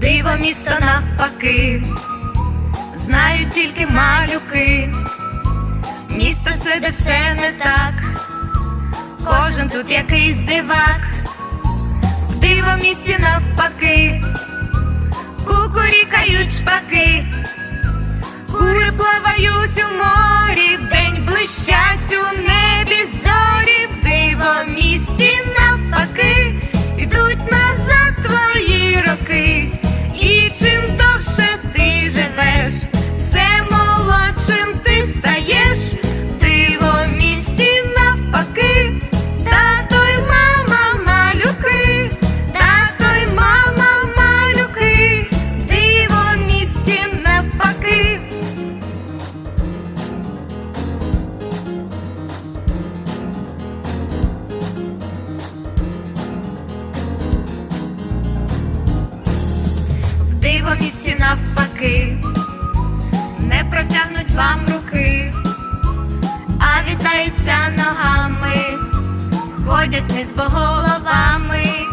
Диво місто навпаки, знають тільки малюки. Місто де все не так, кожен тут якийсь дивак, диво місці навпаки, кукурікають шпаки, місті навпаки, не протягнуть вам руки, а вітаються ногами, ходять не з головами,